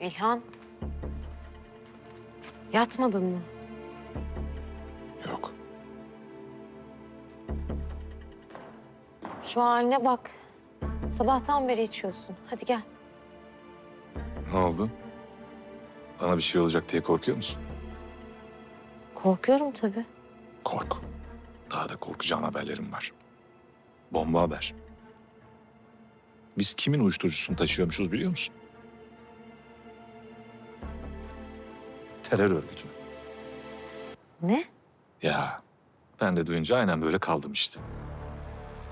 İlhan. Yatmadın mı? Yok. Şu haline bak. Sabahtan beri içiyorsun. Hadi gel. Ne oldu? Bana bir şey olacak diye korkuyor musun? Korkuyorum tabii. Kork. Daha da korkacağın haberlerim var. Bomba haber. Biz kimin uyuşturucusunu taşıyormuşuz biliyor musun? Terör örgütü. Ne? Ya ben de duyunca aynen böyle kaldım işte.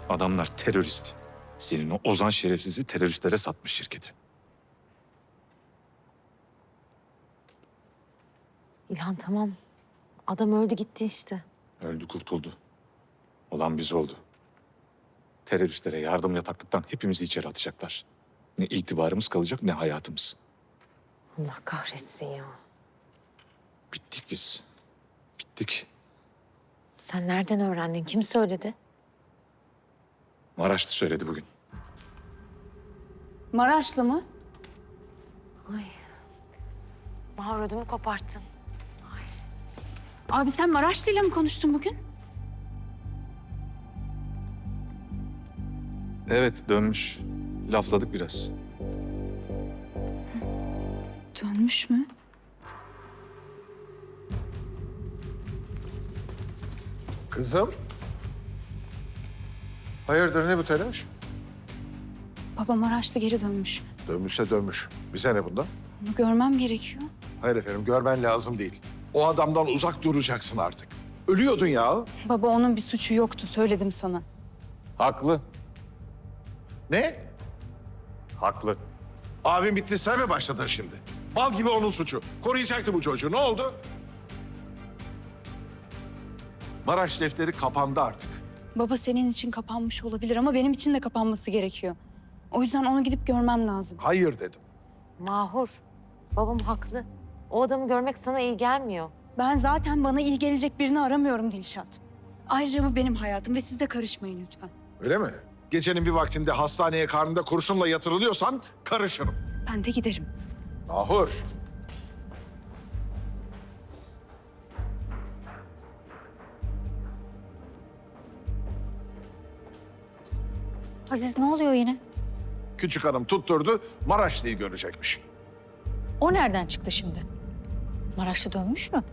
Adamlar terörist. Senin o Ozan şerefsizi teröristlere satmış şirketi. İlhan tamam. Adam öldü gitti işte. Öldü kurtuldu. Olan biz oldu. Teröristlere yardım yataklıktan hepimizi içeri atacaklar. Ne itibarımız kalacak ne hayatımız. Allah kahretsin ya. Bittik biz. Bittik. Sen nereden öğrendin? Kim söyledi? Maraşlı söyledi bugün. Maraşlı mı? Bahar ödümü koparttın. Abi sen Maraşlı'yla mı konuştun bugün? Evet dönmüş. Lafladık biraz. Dönmüş mü? Kızım. Hayırdır ne bu telaş? Baba Maraşlı geri dönmüş. Dönmüşse dönmüş. Bize ne bundan? Bunu görmem gerekiyor. Hayır efendim görmen lazım değil. O adamdan uzak duracaksın artık. Ölüyordun ya. Baba onun bir suçu yoktu söyledim sana. Haklı. Ne? Haklı. Abim bitti sen mi başladın şimdi? Bal gibi onun suçu. Koruyacaktı bu çocuğu. Ne oldu? Maraş defteri kapandı artık. Baba senin için kapanmış olabilir ama benim için de kapanması gerekiyor. O yüzden onu gidip görmem lazım. Hayır dedim. Mahur. Babam haklı. O adamı görmek sana iyi gelmiyor. Ben zaten bana iyi gelecek birini aramıyorum Dilşat. Ayrıca bu benim hayatım ve siz de karışmayın lütfen. Öyle mi? Gecenin bir vaktinde hastaneye karnında kurşunla yatırılıyorsan karışırım. Ben de giderim. Nahur. Aziz ne oluyor yine? Küçük hanım tutturdu Maraşlı'yı görecekmiş. O nereden çıktı şimdi? Maraşlı dönmüş mü?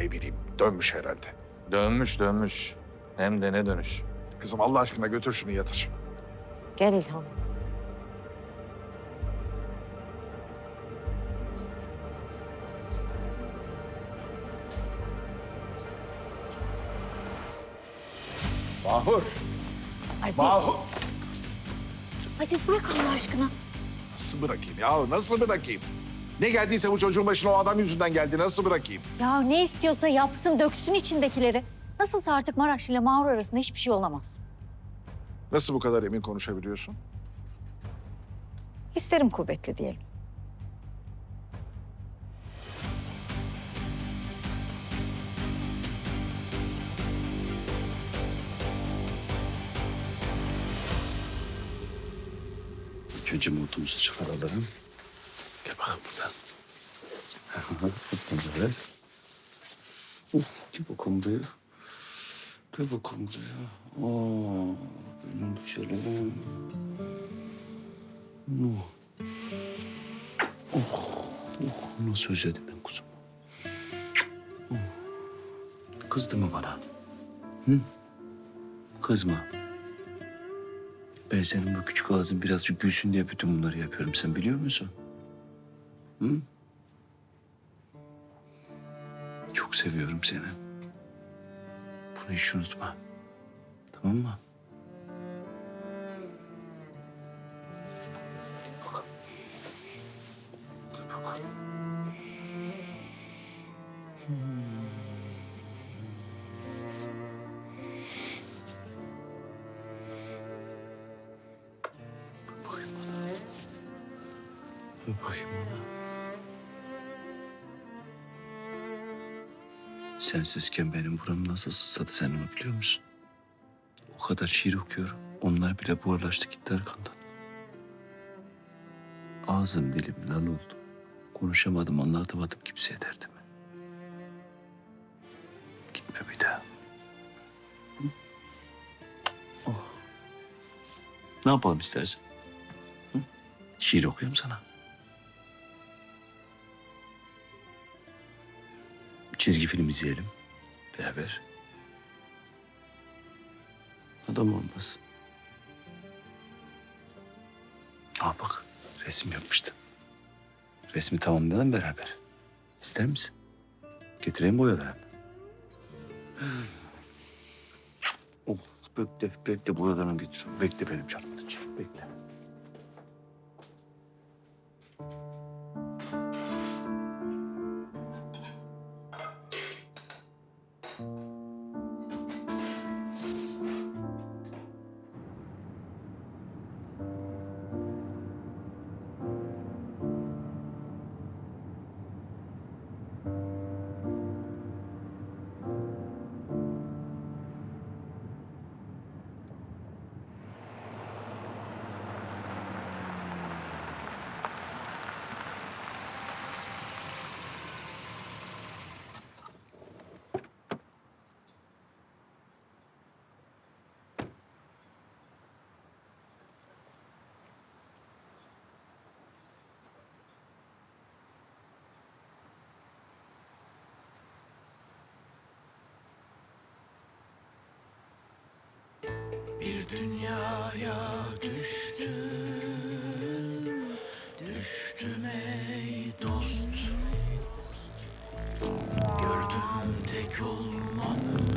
Ne bileyim dönmüş herhalde. Dönmüş dönmüş. Hem de ne dönüş. Kızım Allah aşkına götür şunu yatır. Gel İlhan. Mahur. Aziz, Mahur. Aziz bırak Allah aşkına. Nasıl bırakayım ya? Nasıl bırakayım? Ne geldiyse bu çocuğun başına o adam yüzünden geldi. Nasıl bırakayım? Ya ne istiyorsa yapsın, döksün içindekileri. Nasılsa artık Maraşlı ile Mağrur arasında hiçbir şey olamaz. Nasıl bu kadar emin konuşabiliyorsun? Hislerim kuvvetli diyelim. Önce montumuzu çıkaralım. Bakalım buradan. Uf, gel bakalım buraya. Gel bakalım buraya. Aa, benim güzelim. Oh. Oh, oh, nasıl özledim ben kuzum. Oh. Kızdı mı bana? Hı? Kızma. Ben senin bu küçük ağzın birazcık gülsün diye bütün bunları yapıyorum. Sen biliyor musun? Hı? Çok seviyorum seni. Bunu hiç unutma. Tamam mı? Bakayım bana. Sensizken benim buram nasıl sızladı sen onu biliyor musun? O kadar şiir okuyorum. Onlar bile buharlaştı gitti arkamdan. Ağzım dilim lal oldu. Konuşamadım, anlatamadım kimseye derdimi. Gitme bir daha. Oh. Ne yapalım istersin? Hı? Şiir okuyayım sana. Çizgi film izleyelim. Beraber. Adam olmaz. Aa bak resim yapmıştın. Resmi tamamlayalım beraber. İster misin? Getireyim boyalarını. oh, bekle, bekle boyalarını getir. Bekle benim Dünyaya düştüm. Düştüm ey dost. Gördüm tek olmanın